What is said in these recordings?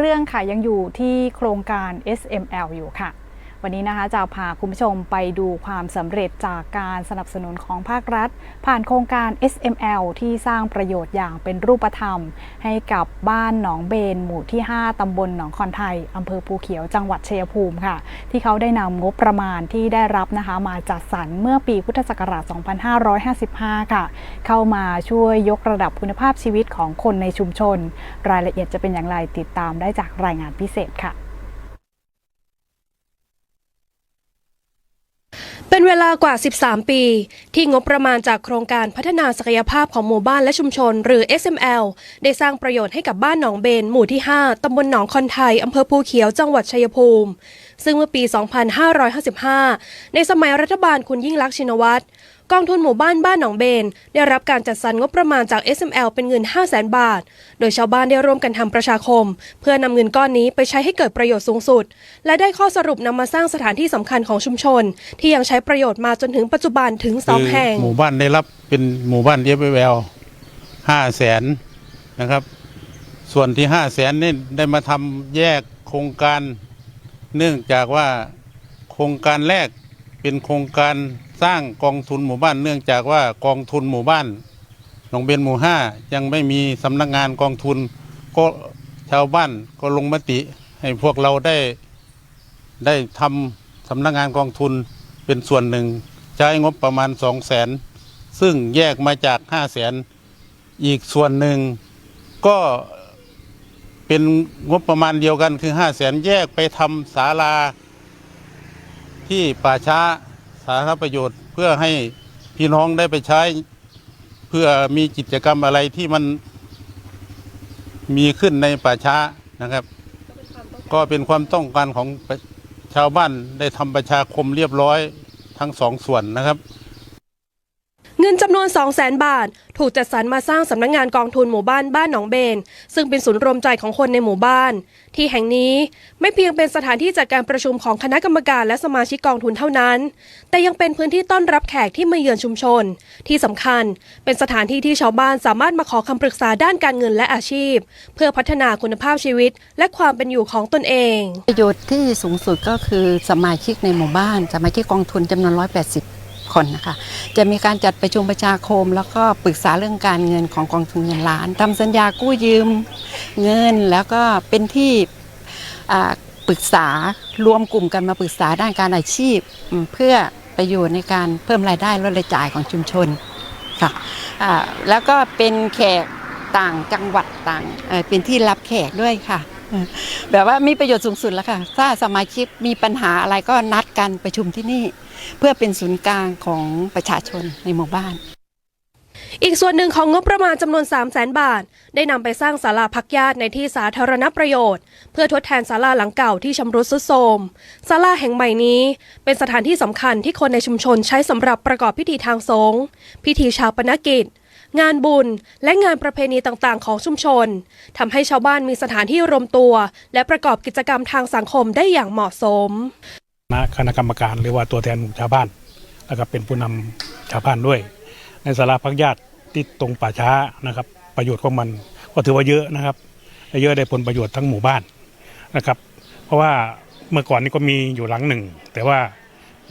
เรื่องค่ะยังอยู่ที่โครงการ SML อยู่ค่ะ วันนี้นะคะจะพาคุณผู้ชมไปดูความสำเร็จจากการสนับสนุนของภาครัฐ ผ่านโครงการ SML ที่สร้างประโยชน์อย่างเป็นรูปธรรม ให้กับบ้านหนองเบน หมู่ที่ 5 ตำบลหนองคอนไทยอำเภอภูเขียวจังหวัดชัยภูมิค่ะ ที่เขาได้นำงบประมาณที่ได้รับนะคะมาจัดสรรเมื่อปีพุทธศักราช 2555 ค่ะ เข้ามาช่วยยกระดับคุณภาพชีวิตของคนในชุมชน รายละเอียดจะเป็นอย่างไรติดตามได้จากรายงานพิเศษค่ะ เป็นเวลากว่า 13 ปี ที่งบประมาณจากโครงการพัฒนาศักยภาพของหมู่บ้านและชุมชน หรือ SML ได้สร้างประโยชน์ให้กับบ้านหนองเบน หมู่ที่ 5 ตำบลหนองคอนไทย อำเภอภูเขียว จังหวัดชัยภูมิ ซึ่งเมื่อปี 2555 ในสมัยรัฐบาลคุณยิ่งลักษณ์ชินวัตร กองทุนหมู่บ้านบ้านหนองเบน ได้รับการจัดสรรงบประมาณจาก SML เป็นเงิน 5 0 0 0 0 0 บาท โดยชาวบ้านได้ร่วมกันทำประชาคม เพื่อนำเงินก้อนนี้ไปใช้ให้เกิดประโยชน์สูงสุด และได้ข้อสรุปนำมาสร้างสถานที่สำคัญของชุมชน ที่ยังใช้ประโยชน์มาจนถึงปัจจุบันถึง2แห่งคือหมู่บ้านได้รับเป็นหมู่บ้านเอฟเอลห้าแสนนะครับ ส่วนที่ห้าแสนนี่ได้มาทำแยกโครงการ เนื่องจากว่าโครงการแรกเป็นโครงการ สร้างกองทุนหมู่บ้านเนื่องจากว่ากองทุนหมู่บ้านหนองเบนหมู่ห้ายังไม่มีสำนักงานกองทุน ก็ชาวบ้านก็ลงมติ ให้พวกเราได้ได้ทำสำนักงานกองทุนเป็นส่วนหนึ่ง ใช้งบประมาณสองแสนซึ่งแยกมาจากห้าแสนอีกส่วนหนึ่งก็เป็นงบประมาณเดียวกันคือห้าแสนแยกไปทำศาลาที่ป่าช้าาธารณประโยชน์ เพื่อให้พี่น้องได้ไปใช้ เพื่อมีกิจกรรมอะไรที่มันมีขึ้นในป่าช้านะครับ ก็เป็นความต้องการของชาวบ้านได้ทำประชาคมเรียบร้อยทั้งสองส่วนนะครับ นจำนวน 2 0 0แสนบาท ถูกจัดสรรมาสร้างสำนักงงานกองทุนหมู่บ้านบ้านหนองเบน ซึ่งเป็นศูนย์รวมใจของคนในหมู่บ้าน ที่แห่งนี้ไม่เพียงเป็นสถานที่จัดการประชุมของคณะกรรมการและสมาชิกกองทุนเท่านั้น แต่ยังเป็นพื้นที่ต้อนรับแขกที่มาเยือนชุมชน ที่สำคัญเป็นสถานที่ที่ชาวบ้านสามารถมาขอคำปรึกษาด้านการเงินและอาชีพ เพื่อพัฒนาคุณภาพชีวิต และความเป็นอยู่ของตนเอง ประโยชน์ที่สูงสุดก็คือสมาชิกในหมู่บ้าน สมาชิกกองทุนจำนวน 180 คนนะคะ จะมีการจัดประชุมประชาคม แล้วก็ปรึกษาเรื่องการเงินของกองทุนเงินล้านทำสัญญากู้ยืมเงิน แล้วก็เป็นที่ปรึกษารวมกลุ่มกันมาปรึกษาด้านการอาชีพ เพื่อประโยชน์ในการเพิ่มรายได้ลดรายจ่ายของชุมชนค่ะแล้วก็เป็นแขกต่างจังหวัดต่างเป็นที่รับแขกด้วยค่ะ แบบว่ามีประโยชน์สูงสุดแล้วค่ะ ถ้าสมาชิกมีปัญหาอะไรก็นัดกันประชุมที่นี่ เพื่อเป็นศูนย์กลางของประชาชนในหมู่บ้าน อีกส่วนหนึ่งของงบประมาณจำนวน 3 0 0แสนบาท ได้นำไปสร้างศาลาพักญาติในที่สาธารณประโยชน์ เพื่อทดแทนศาลาหลังเก่าที่ชำรุดทรุดโทรมศาลาแห่งใหม่นี้ เป็นสถานที่สำคัญที่คนในชุมชนใช้สำหรับประกอบพิธีทางสงฆ์พิธีชาปนกิจ งานบุญ และงานประเพณีต่างๆ ของชุมชนทำให้ชาวบ้านมีสถานที่รวมตัว และประกอบกิจกรรมทางสังคมได้อย่างเหมาะสมคณะคณะกรรมการหรือว่าตัวแทนชาวบ้าน แล้วก็เป็นผู้นำชาวบ้านด้วย ในสาราพักญาติที่ตรงป่าช้านะครับ ประโยชน์ของมันก็ถือว่าเยอะนะครับเยอะได้ผลประโยชน์ทั้งหมู่บ้านนะครับ เพราะว่าเมื่อก่อนนี้ก็มีอยู่หลังหนึ่ง แต่ว่า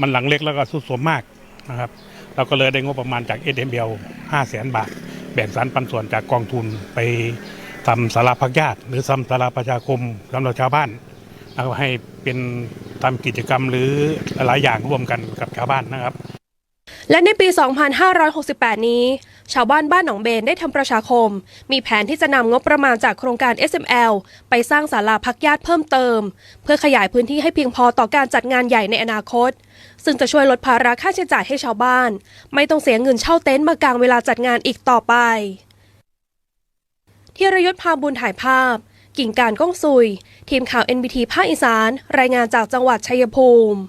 มันหลังเล็กแล้วก็สุดโทรมมากนะครับ เราก็เลยได้งบประมาณจาก s m l 5 0 0แสนบาท แบ่งสรรปันส่วนจากกองทุนไปทำสาราพักญาติ หรือทำสาราประชาคมสำหรับชาวบ้านแล้วก็ให้เป็นทำกิจกรรมหรือหลายอย่างร่วมกันกับชาวบ้านนะครับ และในปี 2568 นี้ ชาวบ้านบ้านหนองเบนได้ทำประชาคม มีแผนที่จะนำงบประมาณจากโครงการ SML ไปสร้างศาลาพักญาติเพิ่มเติม เพื่อขยายพื้นที่ให้เพียงพอต่อการจัดงานใหญ่ในอนาคต ซึ่งจะช่วยลดภาระค่าใช้จ่ายให้ชาวบ้าน ไม่ต้องเสียเงินเช่าเต็นท์มากางเวลาจัดงานอีกต่อไปที่รยุทธพาบุญถ่ายภาพ กิ่งการก้องซุย ทีมข่าว NBT ภาคอีสาน รายงานจากจังหวัดชัยภูมิ